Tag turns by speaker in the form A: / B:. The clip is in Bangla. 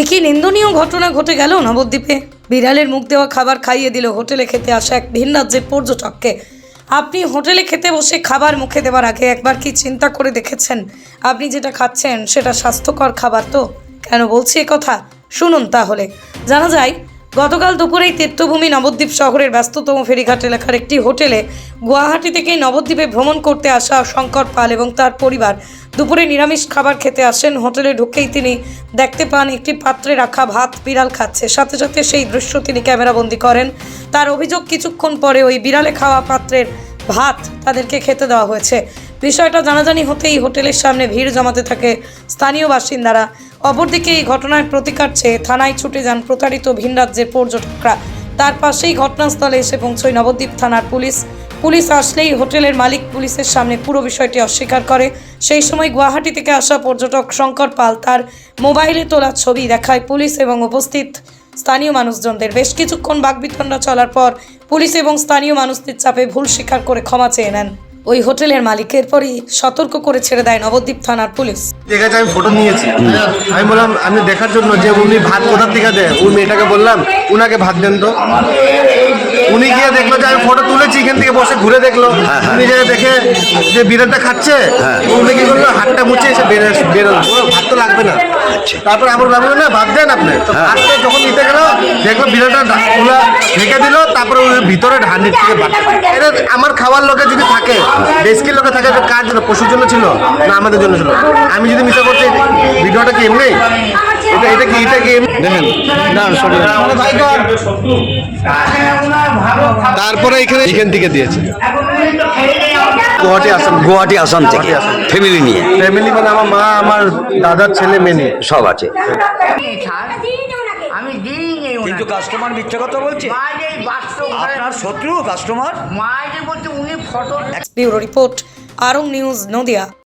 A: একই নিন্দনীয় ঘটনা ঘটে গেল নবদ্বীপে। বিড়ালের মুখ দেওয়া খাবার খাইয়ে দিল হোটেলে খেতে আসা এক ভিন রাজ্যের পর্যটককে। আপনি হোটেলে খেতে বসে খাবার মুখে দেওয়ার আগে একবার কি চিন্তা করে দেখেছেন? আপনি যেটা খাচ্ছেন সেটা স্বাস্থ্যকর খাবার তো? কেন বলছি কথা? শুনুন তাহলে। জানা যায়, গতকাল দুপুরেই তীর্থভূমি নবদ্বীপ শহরের ব্যস্ততম ফেরিঘাট এলাকার একটি হোটেলে গুয়াহাটি থেকে নবদ্বীপে ভ্রমণ করতে আসা শঙ্কর পাল এবং তার পরিবার দুপুরে নিরামিষ খাবার খেতে আসেন। হোটেলে ঢুকেই তিনি দেখতে পান একটি পাত্রে রাখা ভাত বিড়াল খাচ্ছে। সাথে সাথে সেই দৃশ্য তিনি ক্যামেরাবন্দি করেন। তার অভিযোগ কিছুক্ষণ পরে ওই বিড়ালে খাওয়া পাত্রের ভাত তাদেরকে খেতে দেওয়া হয়েছে। বিষয়টা জানাজানি হতেই হোটেলের সামনে ভিড় জমাতে থাকে স্থানীয় বাসিন্দারা। অপরদিকে এই ঘটনার প্রতিকার চেয়ে থানায় ছুটে যান প্রতারিত ভিন রাজ্যের পর্যটকরা। তার পাশেই ঘটনাস্থলে এসে পৌঁছয় নবদ্বীপ থানার পুলিশ। পুলিশ আসলেই হোটেলের মালিক পুলিশের সামনে পুরো বিষয়টি অস্বীকার করে। সেই সময় গুয়াহাটি থেকে আসা পর্যটক শঙ্কর পাল তার মোবাইলে তোলা ছবি দেখায় পুলিশ এবং উপস্থিত স্থানীয় মানুষজনদের। বেশ কিছুক্ষণ বাকবিতণ্ডা চলার পর পুলিশ এবং স্থানীয় মানুষদের চাপে ভুল স্বীকার করে ক্ষমা চেয়ে নেন। ওই হোটেলের মালিক। এরপরই সতর্ক করে ছেড়ে দেয় নবদ্বীপ থানার পুলিশ।
B: ঠিক আছে, আমি ফটো নিয়েছি। আমি বললাম, আমি দেখার জন্য যে উনি ভাত কোথার থেকে দেয়? ওই মেয়েটাকে বললাম, উনাকে ভাত দেন তো। উনি গিয়ে দেখল যে আমি ফটো তুলেছি এখান থেকে বসে ঘুরে দেখল। উনি যে দেখে যে বিড়ালটা খাচ্ছে উনি কি করল হাতটা মুছে এসে বেরো বেরোলো ভাত তো লাগবে না। তারপর আমার ভাবলো না ভাত দেন আপনি। তো ভাতটা যখন নিতে গেল দেখল বিড়ালটা খোলা ঢেকে দিল তারপরে ওই ভিতরে হান্ডির থেকে এটা আমার খাওয়ার লোকে যদি থাকে ডেস্কের লোকে থাকে কার জন্য পশুর জন্য ছিল না আমাদের জন্য ছিল? আমি যদি মিশা করছি ভিডিওটা কি এমনি? এটা এটা কি এটা কি? দেখেন। না সরি। তারপরে এখানে এখান থেকে দিয়েছে। গুয়াহাটি আসাম
C: গুয়াহাটি আসাম থেকে। ফ্যামিলি নিয়ে।
B: ফ্যামিলি মানে আমার মা আমার দাদার ছেলে মেনে
C: সব আছে।
D: আমি দিইনি
C: কিন্তু কাস্টমার মিথ্যে কথা বলছে? আপনার শত্রু কাস্টমার
D: মায়ের বলতে উনি photo
A: bureau report Arong news Nadia.